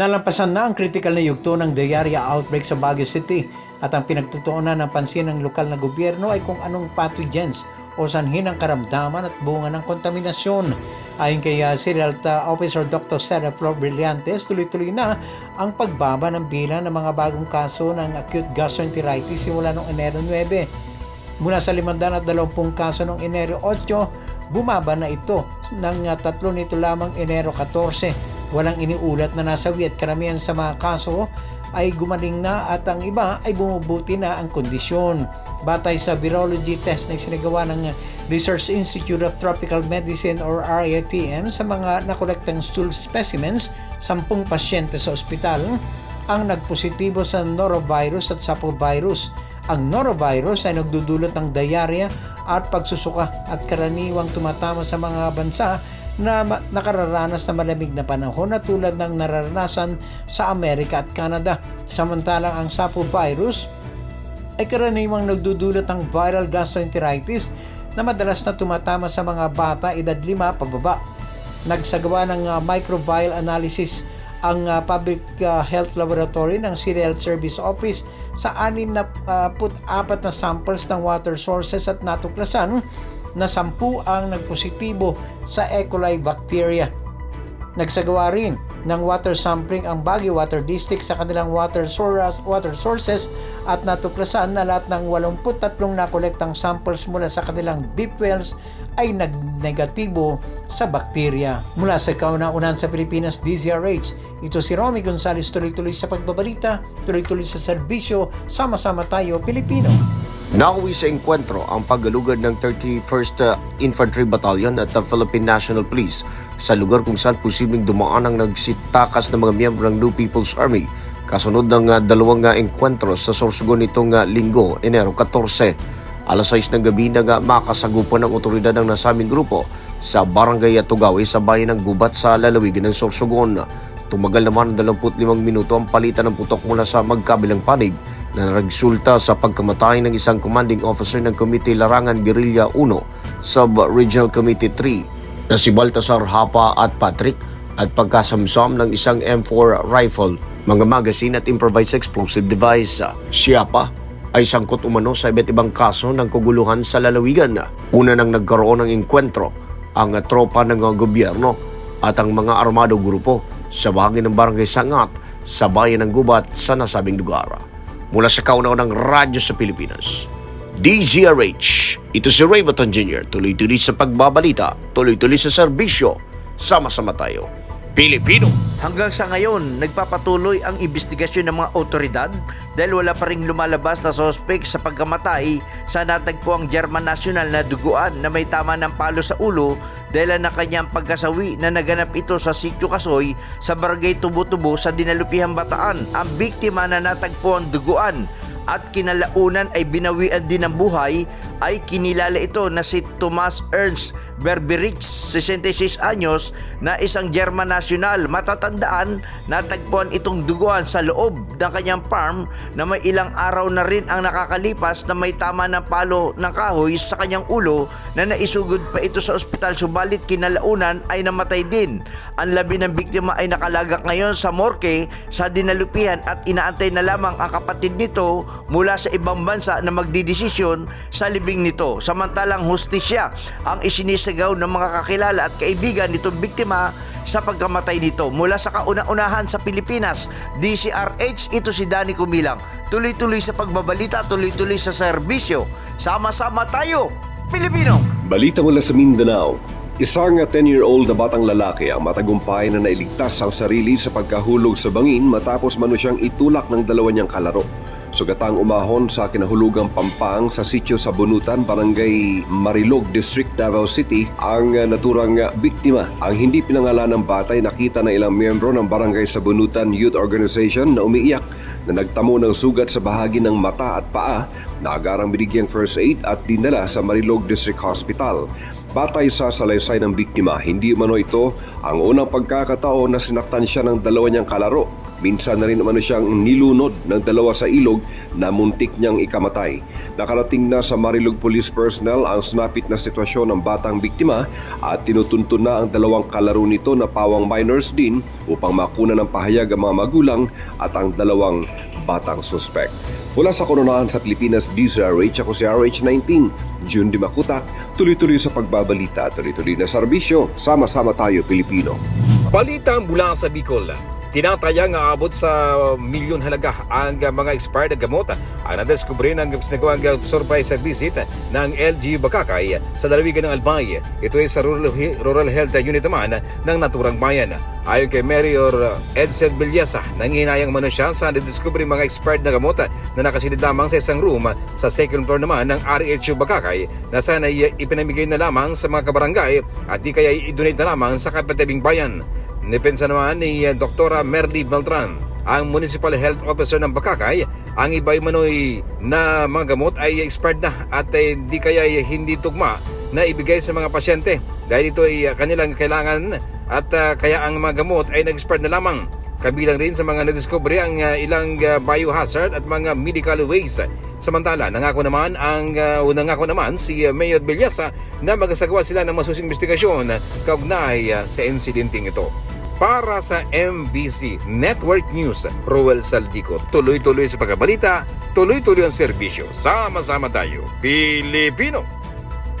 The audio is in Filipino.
Nalampasan na ang critical na yugto ng diarrhea outbreak sa Baguio City at ang pinagtutuunan ng pansin ng lokal na gobyerno ay kung anong pathogens o sanhin ng karamdaman at bunga ng kontaminasyon. Ayon kay uh, Serial uh, Officer Dr. Sarah Flor Brillantes, tuloy-tuloy na ang pagbaba ng bilang ng mga bagong kaso ng acute gastroenteritis simula noong Enero 9. Mula sa 520 kaso noong Enero 8, bumaba na ito ng uh, tatlo nito lamang Enero 14. Walang iniulat na nasawi at karamihan sa mga kaso ay gumaling na at ang iba ay bumubuti na ang kondisyon. Batay sa virology test na sinagawa ng Research Institute of Tropical Medicine or RITM sa mga nakolektang stool specimens, 10 pasyente sa ospital ang nagpositibo sa norovirus at sapovirus. Ang norovirus ay nagdudulot ng diarrhea at pagsusuka at karaniwang tumatama sa mga bansa na nakararanas na malamig na panahon na tulad ng nararanasan sa Amerika at Canada. Samantalang ang sapovirus ay karaniwang nagdudulot ng viral gastroenteritis na madalas na tumatama sa mga bata edad 5 pababa. Nagsagawa ng uh, microbial analysis ang uh, Public uh, Health Laboratory ng City Health Service Office sa anim na uh, put apat na samples ng water sources at natuklasan na sampu ang nagpositibo sa E. coli bacteria. Nagsagawa rin ng water sampling ang Baguio Water District sa kanilang water, source, water sources at natuklasan na lahat ng 83 nakolektang samples mula sa kanilang deep wells ay nag-negatibo sa bakterya. Mula sa kauna-unan sa Pilipinas DZRH, ito si Romy Gonzales tuloy-tuloy sa pagbabalita, tuloy-tuloy sa serbisyo, sama-sama tayo Pilipino. Nauwi sa enkwentro ang paggalugad ng 31st uh, Infantry Battalion at the Philippine National Police sa lugar kung saan posibleng dumaan ang nagsitakas ng mga miyembro ng New People's Army kasunod ng uh, dalawang uh, sa Sorsogon nitong uh, linggo, Enero 14. Alas 6 ng gabi na uh, makasagupan ng otoridad ng nasabing grupo sa Barangay Tugawi sa bayan ng Gubat sa lalawigan ng Sorsogon. Tumagal naman ng 25 minuto ang palitan ng putok mula sa magkabilang panig na nagsulta sa pagkamatay ng isang commanding officer ng Komite Larangan Guerrilla 1 Sub-Regional Committee 3 na si Baltasar Hapa at Patrick at pagkasamsam ng isang M4 rifle, mga magazine at improvised explosive device. Siya pa ay sangkot umano sa iba't ibang kaso ng kaguluhan sa lalawigan. Una nang nagkaroon ng enkwentro ang tropa ng gobyerno at ang mga armado grupo sa bahagi ng Barangay Sangat sa bayan ng Gubat sa nasabing lugar mula sa kauna-unang radyo sa Pilipinas. DZRH, ito si Ray Baton Jr. Tuloy-tuloy sa pagbabalita, tuloy-tuloy sa serbisyo. Sama-sama tayo. Pilipino! Hanggang sa ngayon, nagpapatuloy ang investigasyon ng mga otoridad dahil wala pa ring lumalabas na sospek sa pagkamatay sa natagpuang German National na duguan na may tama ng palo sa ulo dahil ng kanyang pagkasawi na naganap ito sa Sitio Kasoy sa Barangay Tubo-Tubo sa Dinalupihan Bataan. Ang biktima na natagpuang duguan at kinalaunan ay binawian din ng buhay ay kinilala ito na si Thomas Ernst Berberich, 66 anyos, na isang German national. Matatandaan, natagpuan itong duguan sa loob ng kanyang farm na may ilang araw na rin ang nakakalipas na may tama ng palo ng kahoy sa kanyang ulo na naisugod pa ito sa ospital subalit kinalaunan ay namatay din. Ang labi ng biktima ay nakalagak ngayon sa morgue sa dinalupihan at inaantay na lamang ang kapatid nito mula sa ibang bansa na magdidesisyon sa libing nito. Samantalang hustisya ang isinisagaw ng mga kakilala at kaibigan nitong biktima sa pagkamatay nito. Mula sa kauna-unahan sa Pilipinas, DCRH, ito si Danny Kumilang. Tuloy-tuloy sa pagbabalita, tuloy-tuloy sa serbisyo. Sama-sama tayo, Pilipino! Balita mula sa Mindanao. Isang 10-year-old na batang lalaki ang matagumpay na nailigtas ang sarili sa pagkahulog sa bangin matapos mano siyang itulak ng dalawa niyang kalaro. Sugatang umahon sa kinahulugang Pampang sa sitio sa Bunutan, Barangay Marilog, District Davao City ang naturang biktima. Ang hindi pinangalan ng batay nakita na ilang miyembro ng Barangay sa Bunutan Youth Organization na umiiyak na nagtamo ng sugat sa bahagi ng mata at paa na agarang binigyang first aid at dinala sa Marilog District Hospital. Batay sa salaysay ng biktima, hindi umano ito ang unang pagkakataon na sinaktan siya ng dalawa niyang kalaro. Minsan na rin umano siyang nilunod ng dalawa sa ilog na muntik niyang ikamatay. Nakarating na sa Marilog Police Personnel ang snapit na sitwasyon ng batang biktima at tinutuntun na ang dalawang kalaro nito na pawang minors din upang makuna ng pahayag ang mga magulang at ang dalawang batang suspect. Mula sa kononahan sa Pilipinas, DZRH ako si RH19, June Di Makuta, tuloy-tuloy sa pagbabalita, tuloy-tuloy na serbisyo, sama-sama tayo Pilipino. Balita mula sa Bicol. Tinatayang aabot sa milyon halaga ang mga expired na gamot ang nadiskubre ng sinagawang surprise visit ng LG Bakakay sa dalawigan ng Albay. Ito ay sa Rural, Rural Health Unit naman ng Naturang Bayan. Ayon kay Mayor Edson Villasa, nanginayang mano siya sa nadiskubre mga expired na gamot na nakasilid lamang sa isang room sa second floor naman ng RHU Bakakay na sana ipinamigay na lamang sa mga kabarangay at di kaya i-donate na lamang sa kapatabing bayan. Nipensa naman ni uh, Dr. Merly Beltran, ang Municipal Health Officer ng Bakakay, ang iba'y manoy na mga gamot ay expired na at eh, di kaya ay hindi tugma na ibigay sa mga pasyente dahil ito ay kanilang kailangan at uh, kaya ang mga gamot ay nag-expired na lamang. Kabilang rin sa mga nadiskubre ang uh, ilang uh, biohazard at mga medical waste. Samantala, nangako naman ang uh, nangako naman si Mayor Villasa na magsagawa sila ng masusing investigasyon kaugnay uh, sa insidenteng ito. Para sa MBC Network News, Roel Saldico, tuloy-tuloy sa pagkabalita, tuloy-tuloy ang serbisyo. Sama-sama tayo, Pilipino!